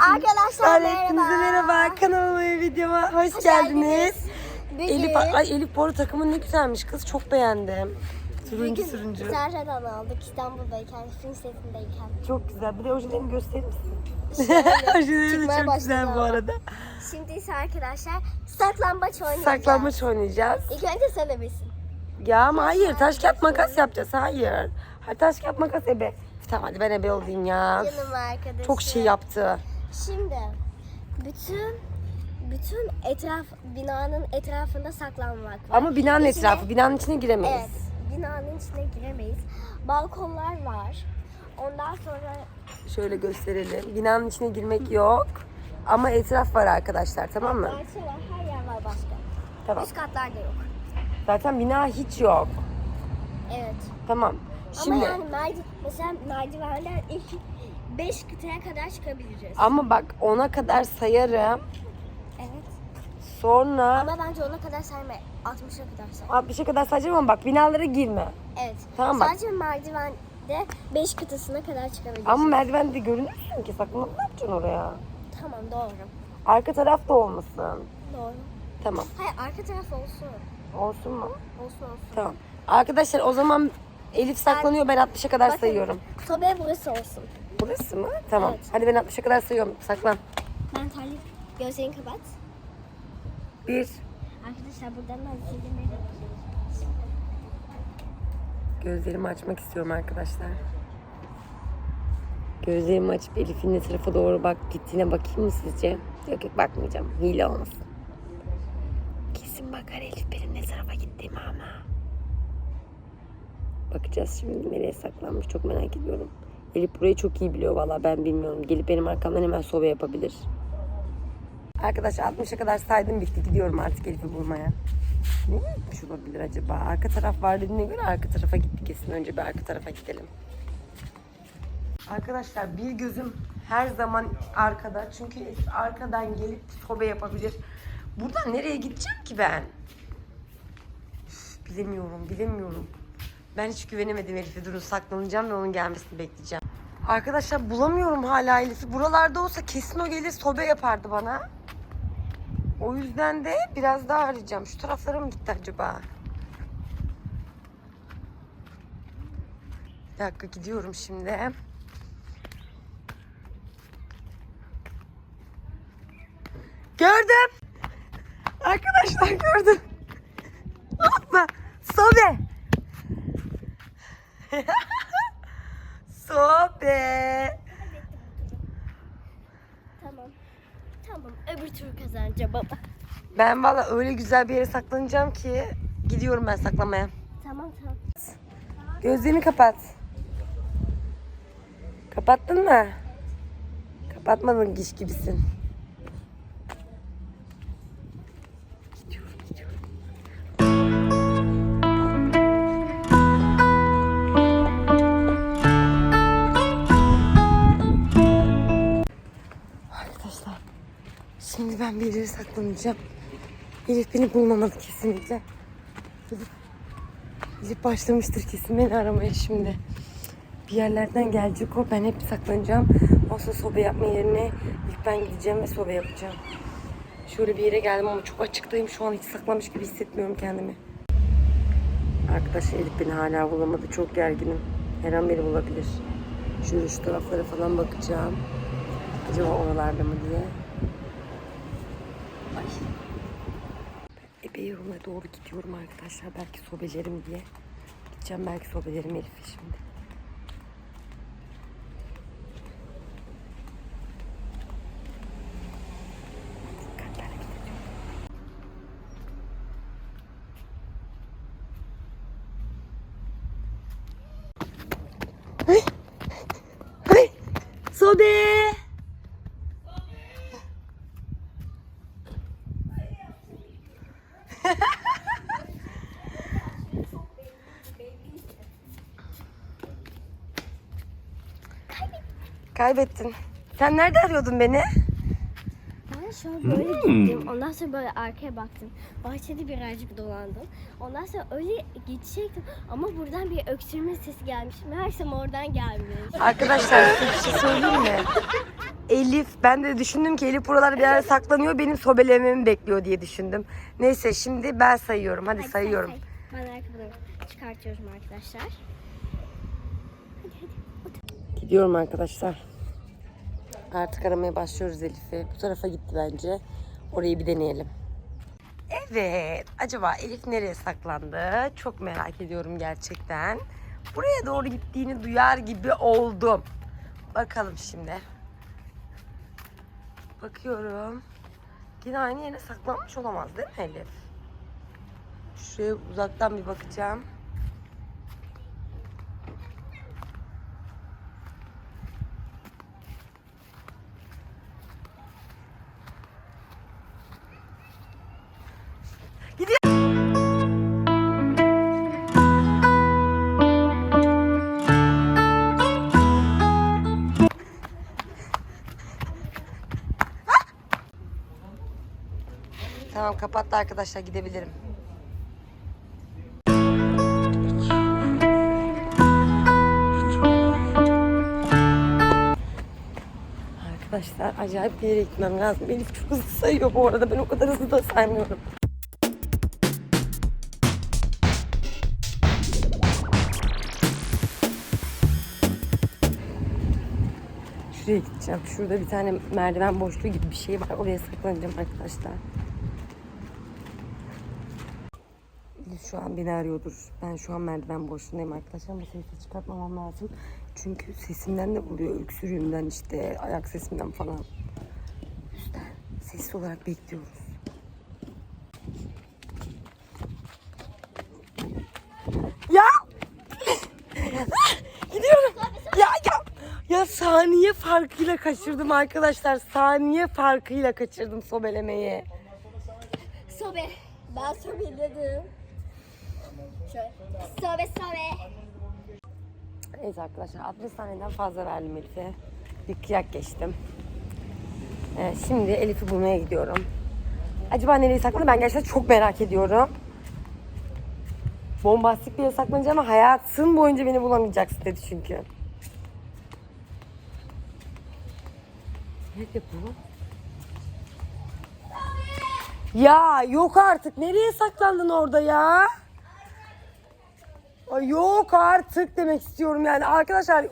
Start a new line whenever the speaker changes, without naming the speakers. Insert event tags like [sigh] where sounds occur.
Arkadaşlar
Hepinize
merhaba.
merhaba. Kanalıma ve videoma hoş,
Hoş
geldiniz.
geldiniz. Bugün,
Elif, ay Elif Boru takımın ne güzelmiş kız. Çok beğendim. Turuncu
bugün
turuncu.
Serra'dan aldık İstanbul'dayken, film setindeyken.
Çok güzel. Bir de ojelerimi gösterir misin?
Şöyle [laughs]
Ojeleri de
çıkmaya
çok güzel bu arada.
Şimdi ise arkadaşlar saklambaç oynayacağız.
Saklambaç oynayacağız.
İlk önce söylemesin.
Ya ama hayır taş kağıt makas yapacağız. Hayır. Hayır taş kağıt makas ebe. Tamam hadi ben ebe olayım ya.
Canım arkadaşım.
Çok şey yaptı.
Şimdi bütün bütün etraf binanın etrafında saklanmak var.
Ama binanın
İçine-
etrafı. Binanın içine giremeyiz.
Evet. Binanın içine giremeyiz. Balkonlar var. Ondan sonra
Şöyle gösterelim. Binanın içine girmek yok. Ama etraf var arkadaşlar tamam mı?
bahçe var, her yer var başka.
Tamam.
Üst katlar da yok.
Zaten bina hiç yok.
Evet.
Tamam. Şimdi
Ama yani merdiven, mesela merdivenden ilk 5 kıtaya kadar çıkabiliriz.
ama bak ona kadar sayarım.
Evet.
Sonra
Ama bence ona kadar sayma. 60'a kadar say.
60'a kadar sayacağım ama bak binalara girme.
Evet.
Tamam bak.
Sadece merdivende 5 kıtasına kadar çıkabiliriz.
Ama merdivende görünürsün ki saklanıp ne yapacaksın oraya?
Tamam doğru.
Arka taraf da olmasın.
Doğru.
Tamam.
Hayır arka taraf olsun.
Olsun mu?
Olsun olsun.
Tamam. Arkadaşlar o zaman Elif saklanıyor ben 60'a kadar
Bakın,
sayıyorum.
Sobe burası olsun.
Burası mı? Tamam.
Evet.
Hadi ben 60'a kadar sayıyorum. Saklan.
Ben terlik. Gözlerini kapat.
Bir.
Arkadaşlar buradan da izlemeyi
Gözlerimi açmak istiyorum arkadaşlar. Gözlerimi açıp Elif'in ne tarafa doğru bak gittiğine bakayım mı sizce? Yok yok bakmayacağım. Hile olmasın. Kesin bakar Elif benim ne tarafa gittiğimi ama. Bakacağız şimdi nereye saklanmış çok merak ediyorum. Elif burayı çok iyi biliyor valla ben bilmiyorum. Gelip benim arkamdan hemen sobe yapabilir. Arkadaşlar 60'a kadar saydım bitti gidiyorum artık Elif'i bulmaya. Ne gitmiş olabilir acaba? Arka taraf var dediğine göre arka tarafa gitti kesin. Önce bir arka tarafa gidelim. Arkadaşlar bir gözüm her zaman arkada. Çünkü arkadan gelip sobe yapabilir. Buradan nereye gideceğim ki ben? Üf, bilemiyorum, bilemiyorum. Ben hiç güvenemedim Elif'e. Durun saklanacağım ve onun gelmesini bekleyeceğim. Arkadaşlar bulamıyorum hala Elif'i. Buralarda olsa kesin o gelir sobe yapardı bana. O yüzden de biraz daha arayacağım. Şu taraflara mı gitti acaba? Bir dakika gidiyorum şimdi. Gördüm. Arkadaşlar gördüm. Hoppa. Sobe. [laughs] Sobe.
Tamam. Tamam. Öbür tur kazanacağım baba.
Ben valla öyle güzel bir yere saklanacağım ki gidiyorum ben saklamaya.
Tamam tamam.
Gözlerini kapat. Kapattın mı? Kapatmadın giş gibisin. Şimdi ben bir yere saklanacağım. Elif beni bulmamalı kesinlikle. Elif başlamıştır kesin beni aramaya şimdi. Bir yerlerden gelecek o. Ben hep saklanacağım. Olsa sobe yapma yerine ilk ben gideceğim ve sobe yapacağım. Şöyle bir yere geldim ama çok açıktayım. Şu an hiç saklamış gibi hissetmiyorum kendimi. Arkadaşlar Elif beni hala bulamadı. Çok gerginim. Her an beni bulabilir. Şöyle şu taraflara falan bakacağım. Acaba oralarda mı diye. Ebe yoluna doğru gidiyorum arkadaşlar. Belki sobelerim diye. Gideceğim belki sobelerim Elif'e şimdi. Sobe! Kaybettin. Sen nerede arıyordun beni?
Ben şöyle böyle gittim. Ondan sonra böyle arkaya baktım. Bahçede birazcık dolandım. Ondan sonra öyle gidecektim. Ama buradan bir öksürme sesi gelmiş. Meğersem oradan gelmiş.
Arkadaşlar size bir şey söyleyeyim mi? Elif, ben de düşündüm ki Elif buralarda bir yerde saklanıyor. Benim sobelememi bekliyor diye düşündüm. Neyse şimdi ben sayıyorum. Hadi,
Hadi
sayıyorum.
say. Ben ayakkabılarımı çıkartıyorum arkadaşlar. Hadi hadi.
Gidiyorum arkadaşlar. Artık aramaya başlıyoruz Elif'i. Bu tarafa gitti bence. Orayı bir deneyelim. Evet. Acaba Elif nereye saklandı? Çok merak ediyorum gerçekten. Buraya doğru gittiğini duyar gibi oldum. Bakalım şimdi. Bakıyorum. Yine aynı yerine saklanmış olamaz değil mi Elif? Şuraya uzaktan bir bakacağım. Tamam kapattı arkadaşlar gidebilirim. Arkadaşlar acayip bir yere gitmem lazım. Elif çok hızlı sayıyor bu arada. Ben o kadar hızlı da saymıyorum. Şuraya gideceğim. Şurada bir tane merdiven boşluğu gibi bir şey var. Oraya saklanacağım arkadaşlar. Elif şu an beni arıyordur. Ben şu an merdiven boşluğundayım arkadaşlar. Bu sesi çıkartmamam lazım. Çünkü sesimden de buluyor. Öksürüğümden işte ayak sesimden falan. Yüzden sessiz olarak bekliyoruz. Ya! [laughs] Gidiyorum. Ya ya. Ya saniye farkıyla kaçırdım arkadaşlar. Saniye farkıyla kaçırdım sobelemeyi.
Sobe. Ben sobe dedim. Şöyle. Sobe sobe.
Neyse arkadaşlar 60 saniyeden fazla verdim Elif'e. Bir kıyak geçtim. Evet, şimdi Elif'i bulmaya gidiyorum. Acaba nereye saklandı? Ben gerçekten çok merak ediyorum. Bombastik bir yere saklanacağım ama hayatın boyunca beni bulamayacaksın dedi çünkü. Nerede bu? Ya yok artık. Nereye saklandın orada ya? Ay yok artık demek istiyorum yani. Arkadaşlar